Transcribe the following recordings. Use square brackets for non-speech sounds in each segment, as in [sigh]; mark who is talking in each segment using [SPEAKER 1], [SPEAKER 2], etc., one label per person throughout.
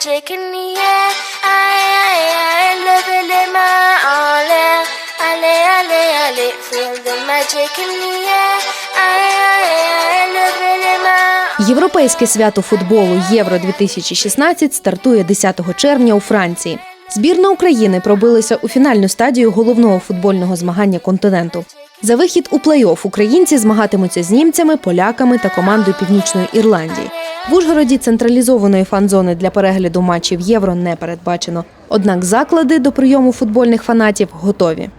[SPEAKER 1] magic in the air. Aye, aye, aye, love it in my all air. Ale, ale, ale, feel the magic in the air. Aye, aye, love it in my
[SPEAKER 2] Європейське свято футболу Євро 2016 стартує 10 червня у Франції. Збірна України пробилася у фінальну стадію головного футбольного змагання континенту. За вихід у плей-офф українці змагатимуться з німцями, поляками та командою Північної Ірландії. В Ужгороді централізованої фан-зони для перегляду матчів євро не передбачено. Однак заклади до прийому футбольних фанатів готові.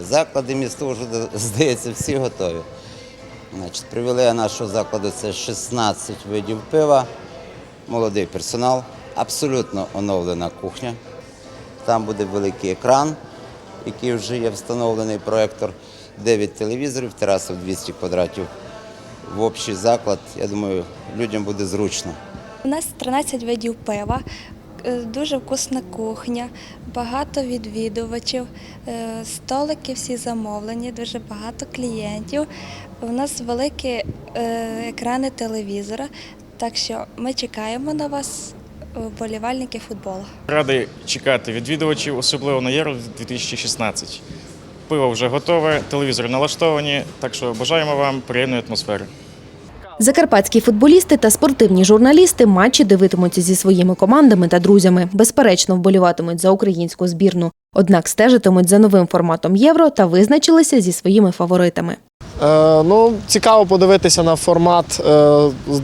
[SPEAKER 3] Заклади міста вже, [laughs] здається, всі готові. Значить, привілея нашого закладу це 16 видів пива, молодий персонал, абсолютно оновлена кухня. Там буде великий екран, який вже є встановлений проектор, 9 телевізорів, тераса в 200 квадратів. В общий заклад, я думаю, людям буде зручно.
[SPEAKER 4] У нас 13 видів пива, е, дуже вкусна кухня, багато відвідувачів, е, столики всі замовлені, дуже багато клієнтів. У нас великі е, екрани телевізора, так що ми чекаємо на вас, вболівальники футболу.
[SPEAKER 5] Радий чекати відвідувачів, особливо на Євро 2016. Пиво вже готове, телевізори налаштовані, так що бажаємо вам приємної атмосфери.
[SPEAKER 2] Закарпатські футболісти та спортивні журналісти матчі дивитимуться зі своїми командами та друзями. Безперечно, вболіватимуть за українську збірну. Однак стежитимуть за новим форматом євро та визначилися зі своїми фаворитами.
[SPEAKER 6] Е, ну, цікаво подивитися на формат е, з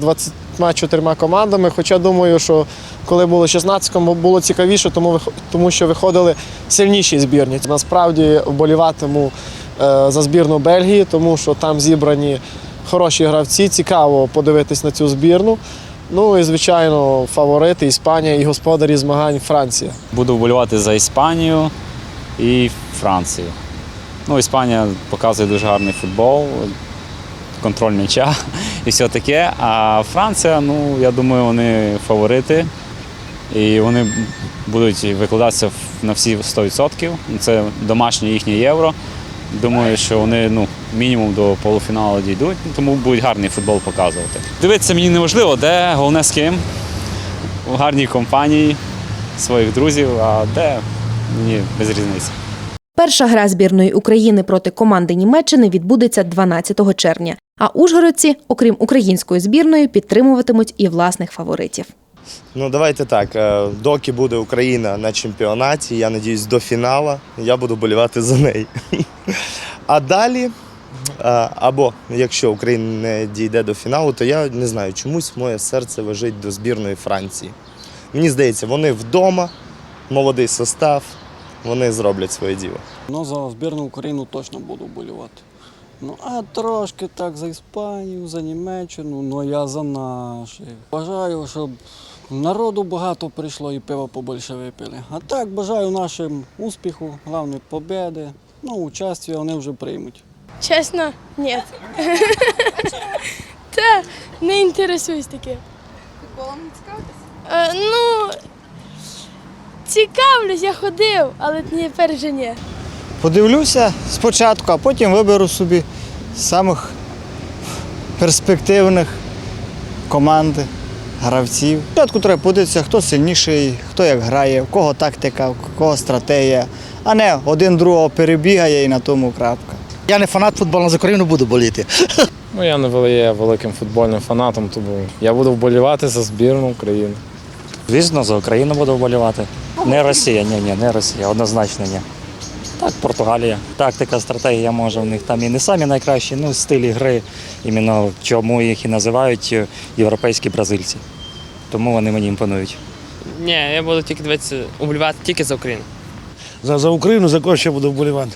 [SPEAKER 6] 24 командами. Хоча думаю, що коли було 16 було цікавіше, тому, тому що виходили сильніші збірні. Насправді вболіватиму е, за збірну Бельгії, тому що там зібрані хороші гравці. Цікаво подивитись на цю збірну. Ну і звичайно, фаворити Іспанія і господарі змагань Франція.
[SPEAKER 7] Буду вболівати за Іспанію і Францію. Ну, Іспанія показує дуже гарний футбол, контроль м'яча [laughs] і все таке. А Франція, ну, я думаю, вони фаворити. І вони будуть викладатися на всі 100%. Це домашнє їхнє євро. Думаю, що вони ну, мінімум до полуфіналу дійдуть, тому будуть гарний футбол показувати. Дивитися мені не важливо, де, головне з ким. В гарній компанії своїх друзів, а де мені без різниці.
[SPEAKER 2] Перша гра збірної України проти команди Німеччини відбудеться 12 червня. А ужгородці, окрім української збірної, підтримуватимуть і власних фаворитів.
[SPEAKER 8] Ну давайте так. е, Доки буде Україна на чемпіонаті, я надіюсь, до фіналу, я буду болівати за неї. [laughs] А далі, е, або якщо Україна не дійде до фіналу, то я не знаю, чомусь моє серце лежить до збірної Франції. Мені здається, вони вдома, молодий состав, вони зроблять своє діло.
[SPEAKER 9] Ну, за збірну Україну точно буду вболівати. Ну, а трошки так за Іспанію, за Німеччину, ну я за наших. Бажаю, щоб народу багато прийшло і пиво побольше випили. А так бажаю нашим успіху, головне победи. Ну, участь вони вже приймуть.
[SPEAKER 10] Чесно, ні. [laughs] Та не інтересуюсь таке. Футболом не цікавитесь? Ну, цікавлюсь, я ходив, але ні, перше ні.
[SPEAKER 11] Подивлюся спочатку, а потім виберу собі самих перспективних команд, гравців. Спочатку треба подивитися, хто сильніший, хто як грає, в кого тактика, в кого стратегія, а не один другого перебігає і на тому крапка.
[SPEAKER 12] Я не фанат футболу, за Україну буду боліти. [laughs]
[SPEAKER 13] Ну, я не є великим футбольним фанатом, тому я буду вболівати за збірну України.
[SPEAKER 7] Звісно, за Україну буду вболівати. Не Росія, ні, ні, не Росія, однозначно ні. Так, Португалія. Тактика, стратегія може в них там і не самі найкращі, ну стилі гри, іменно чому їх і називають е, європейські бразильці. Тому вони мені імпонують.
[SPEAKER 10] Ні, я буду тільки дивитися, вболівати тільки за Україну.
[SPEAKER 12] За, за Україну за кого ще буду вболівати.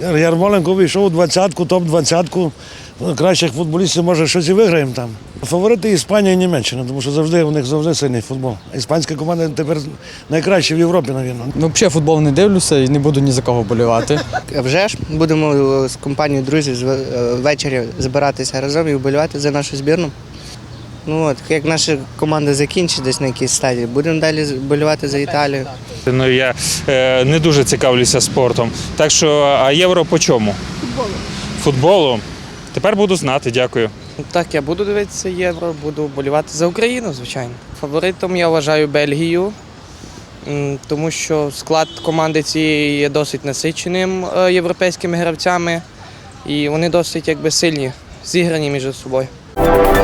[SPEAKER 12] Яр- Ярмоленко вийшов у двадцятку, топ-двадцятку. Ну, Кращих футболістів, може, щось і виграємо там. Фаворити Іспанія і Німеччина, тому що завжди у них завжди сильний футбол. Іспанська команда тепер найкраща в Європі, мабуть.
[SPEAKER 9] Ну, взагалі футбол не дивлюся і не буду ні за кого вболівати. [laughs]
[SPEAKER 11] Вже ж будемо з компанією друзів ввечері збиратися разом і вболівати за нашу збірну. Ну от, як наша команда закінчить десь на якійсь стадії, будемо далі вболівати за Італію.
[SPEAKER 5] Ну я е, не дуже цікавлюся спортом. Так що, а євро по чому? Футболу. Футболу.
[SPEAKER 14] Тепер буду знати, дякую.
[SPEAKER 11] Так, я буду дивитися євро, буду болівати за Україну, звичайно. Фаворитом я вважаю Бельгію, тому що склад команди цієї є досить насиченим е, європейськими гравцями, і вони досить якби сильні, зіграні між собою.